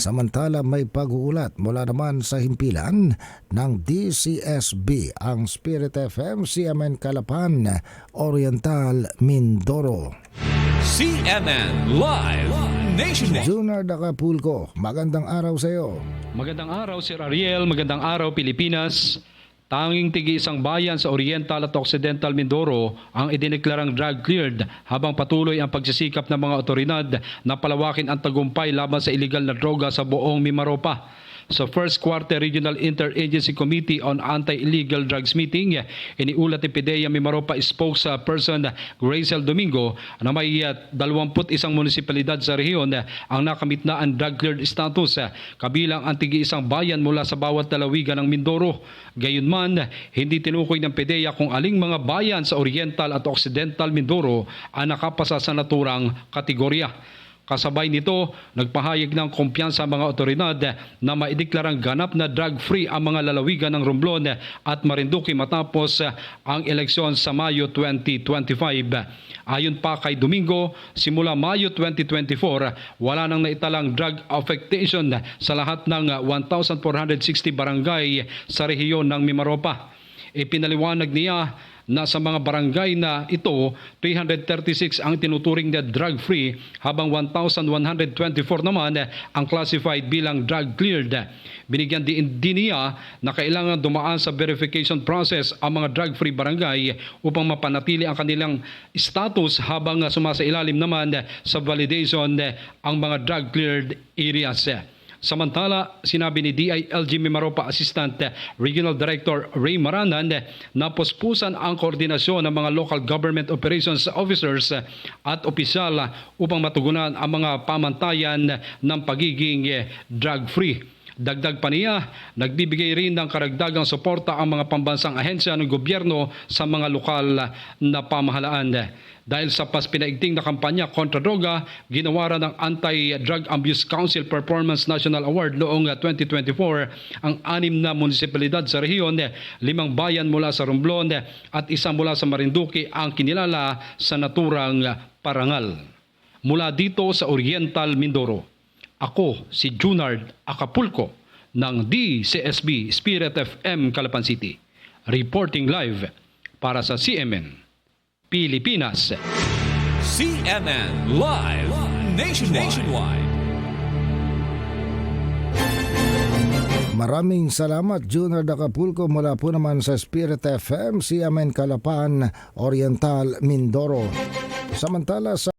Samantala may pag-uulat mula naman sa himpilan ng DCSB ang Spirit FM CMN Kalapan Oriental Mindoro. CNN Live Nationwide. Junar Acapulco, magandang araw sa iyo. Magandang araw Sir Ariel, magandang araw Pilipinas. Tanging tigi isang bayan sa Oriental at Occidental Mindoro ang idineklarang drug cleared habang patuloy ang pagsisikap ng mga otoridad na palawakin ang tagumpay laban sa illegal na droga sa buong Mimaropa. Sa first quarter Regional Interagency Committee on Anti-Illegal Drugs meeting, iniulat ni PDEA Mimaropa spokesperson Grazel Domingo na may uh, 21 munisipalidad sa rehiyon ang nakamit na ang drug cleared status kabilang ang tigi isang bayan mula sa bawat lalawigan ng Mindoro. Gayunman, hindi tinukoy ng PDEA kung aling mga bayan sa Oriental at Occidental Mindoro ang nakapasa sa naturang kategorya. Kasabay nito, nagpahayag ng kumpiyansa ang mga otoridad na maideklarang ganap na drug-free ang mga lalawigan ng Romblon at Marinduque matapos ang eleksyon sa Mayo 2025. Ayon pa kay Domingo, simula Mayo 2024, wala nang naitalang drug affectation sa lahat ng 1,460 barangay sa rehiyon ng Mimaropa. Ipinaliwanag niya na sa mga barangay na ito, 336 ang tinuturing na drug-free habang 1,124 naman ang classified bilang drug-cleared. Binigyan din, din niya na kailangan dumaan sa verification process ang mga drug-free barangay upang mapanatili ang kanilang status habang sumasailalim naman sa validation ang mga drug-cleared areas. Samantala, sinabi ni DILG Mimaropa Assistant Regional Director Ray Maranan na pospusan ang koordinasyon ng mga local government operations officers at opisyal upang matugunan ang mga pamantayan ng pagiging drug-free. Dagdag pa niya, nagbibigay rin ng karagdagang suporta ang mga pambansang ahensya ng gobyerno sa mga lokal na pamahalaan. Dahil sa pas pinaigting na kampanya kontra droga, ginawa ng Anti-Drug Abuse Council Performance National Award noong 2024 ang anim na munisipalidad sa rehiyon, limang bayan mula sa Romblon at isa mula sa Marinduque ang kinilala sa naturang parangal. Mula dito sa Oriental Mindoro, ako si Junard Acapulco ng DCSB Spirit FM Calapan City. Reporting live para sa CMN Pilipinas. CNN Live Nationwide. Maraming salamat Junar Acapulco mula po naman sa Spirit FM CMN Kalapan Oriental Mindoro. Samantala sa